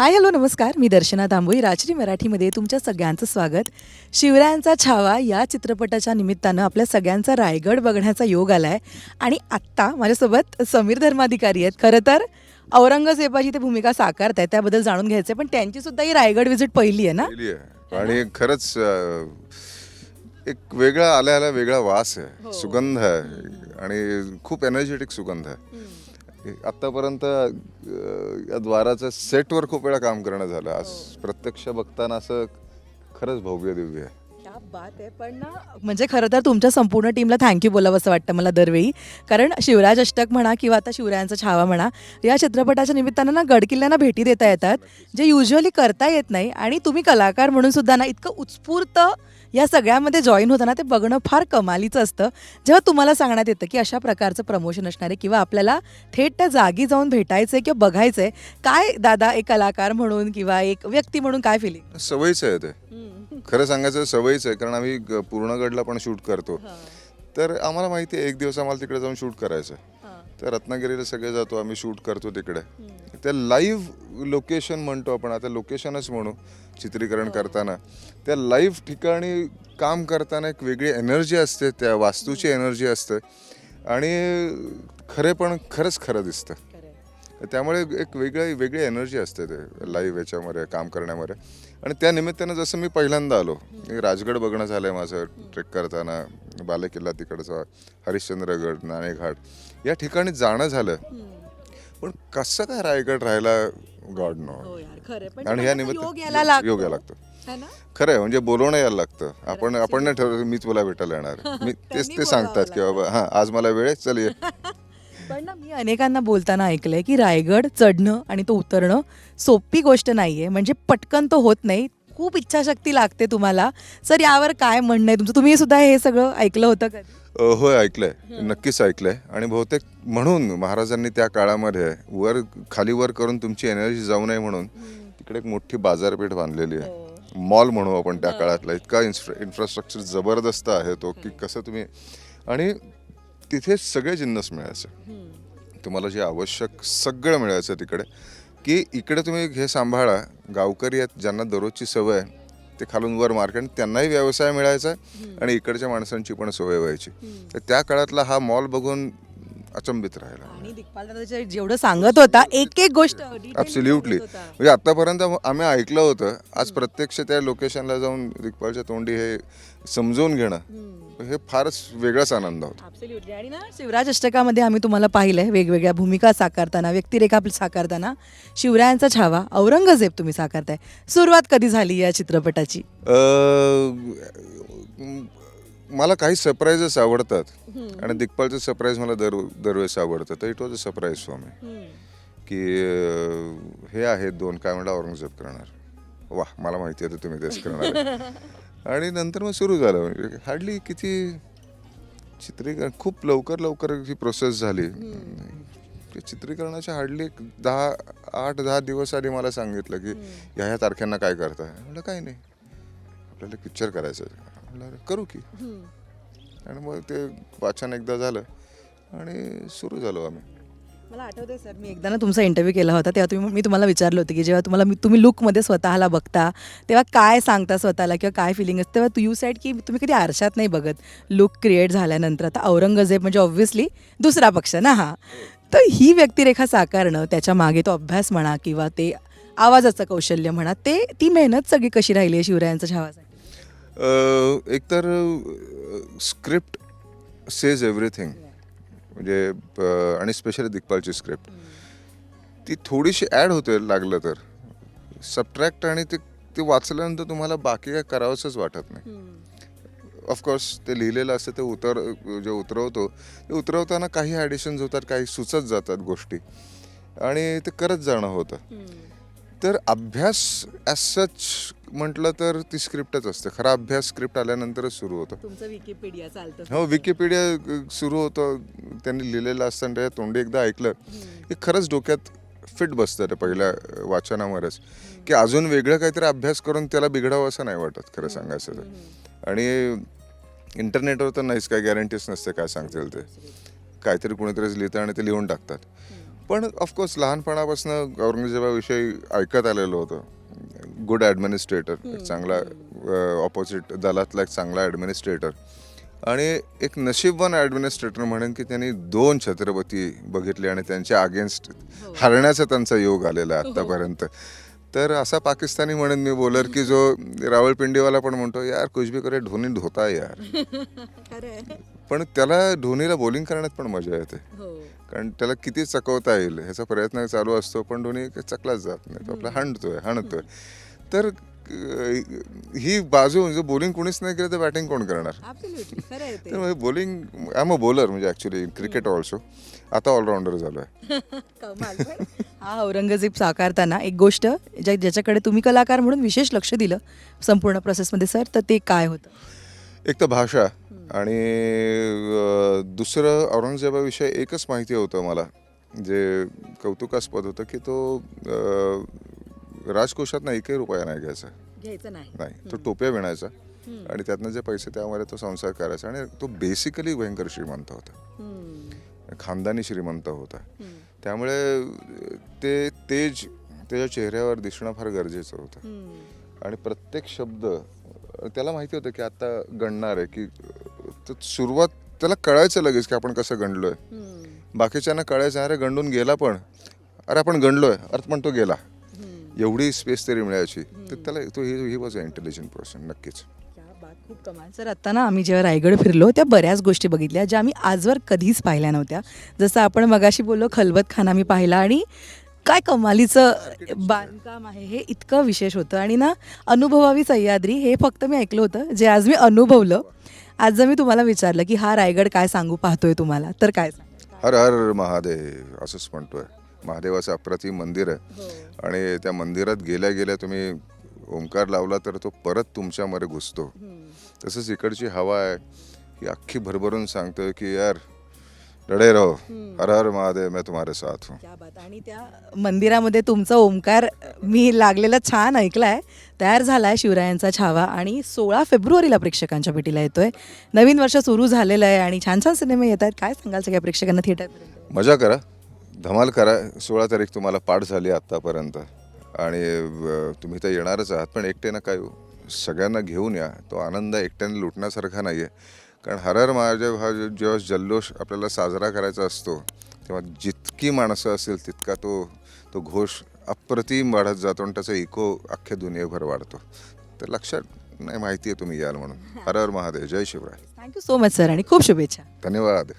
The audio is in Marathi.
हाय हॅलो नमस्कार. मी दर्शना दांबोई राजरी मराठीमध्ये तुमच्या सगळ्यांचं स्वागत. शिवरायांचा छावा या चित्रपटाच्या निमित्तानं आपल्या सगळ्यांचा रायगड बघण्याचा योग आला आहे आणि आत्ता माझ्यासोबत समीर धर्माधिकारी आहेत. खरं तर औरंगजेबाची ते भूमिका साकारत आहेत त्याबद्दल जाणून घ्यायचं आहे पण त्यांची सुद्धा ही रायगड व्हिजिट पहिली आहे ना? पहिली आहे. आणि खरंच अं, एक वेगळा आल्या आल्या वेगळा वास आहे. सुगंध आहे. आणि खूप एनर्जेटिक सुगंध आहे. आत्तापर्यंत या द्वाराचं सेटवर खूप वेळा काम करणं झालं. आज प्रत्यक्ष बघताना असं खरंच भव्य दिव्य आहे. क्या बात आहे पण ना म्हणजे खरं तर तुमच्या संपूर्ण टीमला थँक्यू बोलावं असं वाटतं मला दरवेळी. कारण शिवराज अष्टक म्हणा किंवा आता शिवरायांचा छावा म्हणा या चित्रपटाच्या निमित्तानं ना गडकिल्ल्यांना भेटी देता येतात जे युजली करता येत नाही. आणि तुम्ही कलाकार म्हणून सुद्धा ना इतकं उत्स्फूर्त या सगळ्यामध्ये जॉईन होताना ते बघणं फार कमालीचं असतं. जेव्हा तुम्हाला सांगण्यात येतं की अशा प्रकारचं प्रमोशन असणार आहे किंवा आपल्याला थेट त्या जागी जाऊन भेटायचं आहे किंवा बघायचं आहे काय दादा एक कलाकार म्हणून किंवा एक व्यक्ती म्हणून काय फिलिंग सवयीचं आहे ते. खरं सांगायचं सवयीच आहे कारण आम्ही ग- पूर्णगडला पण शूट करतो. तर आम्हाला माहिती आहे एक दिवस आम्हाला तिकडे जाऊन शूट करायचं तर रत्नागिरीला सगळे जातो आम्ही शूट करतो तिकडे. त्या लाईव्ह लोकेशन म्हणतो आपण आता लोकेशनच म्हणू चित्रीकरण करताना. त्या लाईव्ह ठिकाणी काम करताना एक वेगळी एनर्जी असते त्या वास्तूची एनर्जी असते. आणि खरे पण खरंच खरं दिसतं. त्यामुळे एक वेगळी वेगळी एनर्जी असते ते लाईव्ह याच्यामध्ये काम करण्यामध्ये. आणि त्या निमित्तानं जसं मी पहिल्यांदा आलो राजगड बघणं झालं आहे माझं ट्रेक करताना बालेकिल्ला तिकडचा हरिश्चंद्रगड नाणेघाट या ठिकाणी जाणं झालं. पण कसं काय रायगड राहायला गॉड नो आणि ह्या निमित्त. योग यायला लागतो. खरं आहे म्हणजे बोलवणं यायला लागतं. आपण आपण नाही ठरवलं मी तुला भेटायला येणार. मी तेच ते सांगतात की बाबा हां आज मला वेळ आहे चल ये. पण ना मी अनेकांना बोलताना ऐकलंय की रायगड चढणं आणि तो उतरणं सोपी गोष्ट नाहीये. म्हणजे पटकन तो होत नाही. खूप इच्छाशक्ती लागते तुम्हाला. सर यावर काय म्हणणं आहे? तुमचं तुम्ही सुद्धा हे सगळं ऐकलं होतं कधी? अ, होय ऐकलंय. नक्कीच ऐकलंय. आणि बहुतेक म्हणून महाराजांनी त्या काळामध्ये वर खाली वर करून तुमची एनर्जी जाऊ नये म्हणून तिकडे एक मोठी बाजारपेठ बांधलेली आहे. मॉल म्हणू आपण त्या काळातला. इतका इन्फ्रास्ट्रक्चर जबरदस्त आहे तो की कसं तुम्ही आणि तिथे सगळे जिन्नस मिळायचे. तुम्हाला जे आवश्यक सगळं मिळायचं तिकडे. की इकडे तुम्ही हे सांभाळा गावकरी आहेत ज्यांना दररोजची सवय आहे ते खालून वर मार्केट त्यांनाही व्यवसाय मिळायचा आणि इकडच्या माणसांची पण सवय व्हायची. तर त्या काळातला हा मॉल बघून अचंबित राहिला. आणि दिग्पाल जेवढं सांगत होता एक एक गोष्ट ॲब्सोल्युटली. म्हणजे आतापर्यंत आम्ही ऐकलं होतं आज प्रत्यक्ष त्या लोकेशनला जाऊन दिग्पालच्या तोंडी हे समजून घेणं. हे फारच वेगळाच आनंद होता. आणि ना शिवराज अष्टकामध्ये आम्ही तुम्हाला पाहिलंय वेगवेगळ्या भूमिका साकारताना व्यक्तिरेखा आपली साकारताना. शिवरायांचा छावा औरंगजेब तुम्ही साकारताय. सुरुवात कधी झाली या चित्रपटाची? अं, मला काही सरप्राईजेस आवडतात. आणि दिग्पालचं सरप्राईज मला दर दरवेळेस आवडतं. तर it was a surprise for me की अं, हे आहेत दोन काय म्हणलं औरंगजेब करणार. वा मला माहिती आहे तर तुम्ही तेच करणार आहे. आणि नंतर मग सुरू झालं. म्हणजे हार्डली किती चित्रीकरण खूप लवकर लवकर ही प्रोसेस झाली. चित्रीकरणाच्या हार्डली एक दहा आठ दहा दिवस आधी मला सांगितलं की ह्या ह्या तारखांना काय करताय? म्हटलं काही नाही. आपल्याला पिक्चर करायचं आहे. म्हटलं "अरे, करू की. आणि मग ते वाचन एकदा झालं आणि सुरू झालो आम्ही. मला आठवतंय सर मी एकदा ना तुमचा इंटरव्ह्यू केला होता तेव्हा तुम्ही मी तुम्हाला विचारलं होतं की जेव्हा तुम्हाला मी तुम्ही लुकमध्ये स्वतःला बघता तेव्हा काय सांगता स्वतःला किंवा काय फिलिंग असते? तेव्हा तू यू साईड की तुम्ही कधी आरशात नाही बघत. लुक क्रिएट झाल्यानंतर. आता औरंगजेब म्हणजे ऑब्व्हियसली दुसरा पक्ष ना हा. तर ही व्यक्तिरेखा साकारणं त्याच्यामागे तो अभ्यास म्हणा किंवा ते आवाजाचं कौशल्य म्हणा ते ती मेहनत सगळी कशी राहिली आहे शिवरायांच्या छावासाठी एकतर स्क्रिप्ट सेज एव्हरीथिंग म्हणजे आणि स्पेशली दिग्पालची स्क्रिप्ट ती थोडीशी ॲड होते लागलं तर. सबट्रॅक्ट आणि ते ते वाचल्यानंतर तुम्हाला बाकी काय करावंसंच वाटत नाही. ऑफकोर्स ते लिहिलेलं असतं ते उतर जे उतरवतो ते उतरवताना काही ॲडिशन्स होतात काही सुचत जातात गोष्टी. आणि ते करत जाणं होतं. तर अभ्यास ॲज सच म्हटलं तर ती स्क्रिप्टच असते. खरा अभ्यास स्क्रिप्ट आल्यानंतरच सुरू होतो. तुमचं विकिपीडिया चालतं. हो विकिपीडिया सुरू होतं. त्यांनी लिहिलेलं असताना त्या तोंडी एकदा ऐकलं की खरंच डोक्यात फिट बसतं ते पहिल्या वाचनावरच. की अजून वेगळं काहीतरी अभ्यास करून त्याला बिघडावं असं नाही वाटत खरं सांगायचं तर. आणि इंटरनेटवर तर नाहीच काय गॅरंटीच नसते काय सांगतील ते. काहीतरी कुणीतरीच लिहितं आणि ते लिहून टाकतात. पण ऑफकोर्स लहानपणापासून औरंगजेबाविषयी ऐकत आलेलो होतं. गुड ॲडमिनिस्ट्रेटर चांगला ऑपोजिट दलातला एक चांगला ॲडमिनिस्ट्रेटर आणि एक नशीबवान ॲडमिनिस्ट्रेटर म्हणेन की त्यांनी दोन छत्रपती बघितले आणि त्यांच्या अगेन्स्ट हरण्याचा त्यांचा योग आलेला आहे आत्तापर्यंत तर असा पाकिस्तानी म्हणून मी बोलर की जो रावळपिंडीवाला पण म्हणतो यार कुछ भी करे धोनी धोता है यार. पण त्याला धोनीला बॉलिंग करण्यात पण मजा येते. कारण त्याला किती चकवता येईल ह्याचा प्रयत्न चालू असतो पण धोनी चकलाच जात नाही. तो आपला हाणतोय हाणतोय. तर ही बाजू म्हणजे बॉलिंग कोणीच नाही केलं तर बॅटिंग कोण करणार? तर bowling I am a bowler म्हणजे ॲक्च्युली क्रिकेट ऑल्सो आता ऑलराऊंडर झालो आहे हा औरंगजेब साकारताना एक गोष्ट ज्या ज्याच्याकडे तुम्ही कलाकार म्हणून विशेष लक्ष दिलं संपूर्ण प्रोसेसमध्ये सर तर ते काय होतं? एक तर भाषा. आणि दुसरं औरंगजेबाविषयी एकच माहिती होतं मला जे कौतुकास्पद होतं की तो राजकोषात ना एकही रुपया नाही घ्यायचा. घ्यायचं नाही. नाही तो टोप्या विणायचा आणि त्यातनं जे पैसे त्यामध्ये तो संसार करायचा आणि तो बेसिकली भयंकर श्रीमंत होता. खानदानी श्रीमंत होता. त्यामुळे ते तेज त्याच्या चेहऱ्यावर दिसणं फार गरजेचं होतं. आणि प्रत्येक शब्द त्याला माहिती होतं की आता गणणार आहे की तर सुरुवात त्याला कळायचं लगेच की आपण कसं गणलोय बाकीच्यांना कळायचं अरे गंडून गेला पण. अरे आपण गणलोय अर्थ पण तो गेला. एवढी स्पेस तरी मिळायची. तर त्याला तो he was a intelligent person नक्कीच. खूप कमाल. सर आत्ता ना आम्ही जेव्हा रायगड फिरलो त्या बऱ्याच गोष्टी बघितल्या ज्या आम्ही आजवर कधीच पाहिल्या नव्हत्या. जसं आपण मगाशी बोललो खलबत खाना मी पाहिला आणि काय कमालीचं बांधकाम आहे हे इतकं विशेष होतं. आणि ना अनुभवावी सह्याद्री हे फक्त मी ऐकलं होतं. जे आज मी अनुभवलं आज जर मी तुम्हाला विचारलं की हा रायगड काय सांगू पाहतोय तुम्हाला तर काय सांगाल? हर हर महादेव असंच म्हणतोय. महादेवाचं अप्रतिम मंदिर आहे. आणि त्या मंदिरात गेल्या गेल्या तुम्ही ओंकार लावला तर तो परत तुमच्यामध्ये घुसतो. तसंच इकडची हवा आहे ही अख्खी भरभरून सांगतोय की यार लढे रहो हर हर महादेव मैं तुम्हारे साथ हूँ। क्या बात. आणि त्या मंदिरामध्ये तुमचा ओंकार मी लागलेला छान ऐकलाय. तयार झालाय शिवरायांचा छावा आणि सोळा फेब्रुवारीला प्रेक्षकांच्या भेटीला येतोय. नवीन वर्ष सुरू झालेलं आहे आणि छान छान सिनेमे येत आहेत. काय सांगाल सगळ्या प्रेक्षकांना थिएटरपर्यंत मजा करा. धमाल करा. सोळा तारीख तुम्हाला पाठ झाली आत्तापर्यंत. आणि अं, तुम्ही तर येणारच आहात. पण एकटे काय हो? सगळ्यांना घेऊन या. तो आनंद एकट्याने लुटण्यासारखा नाही आहे कारण हर हर महादेव हा जो- जेव्हा जल्लोष आपल्याला साजरा करायचा असतो तेव्हा जितकी माणसं असेल तितका तो तो घोष अप्रतिम वाढत जातो आणि त्याचा इको अख्ख्या दुनियाभर वाढतो. तर लक्षात नाही माहिती आहे तुम्ही याल म्हणून. हर हर महादेव. जय Shivray. Thank you so much sir आणि खूप शुभेच्छा. धन्यवाद.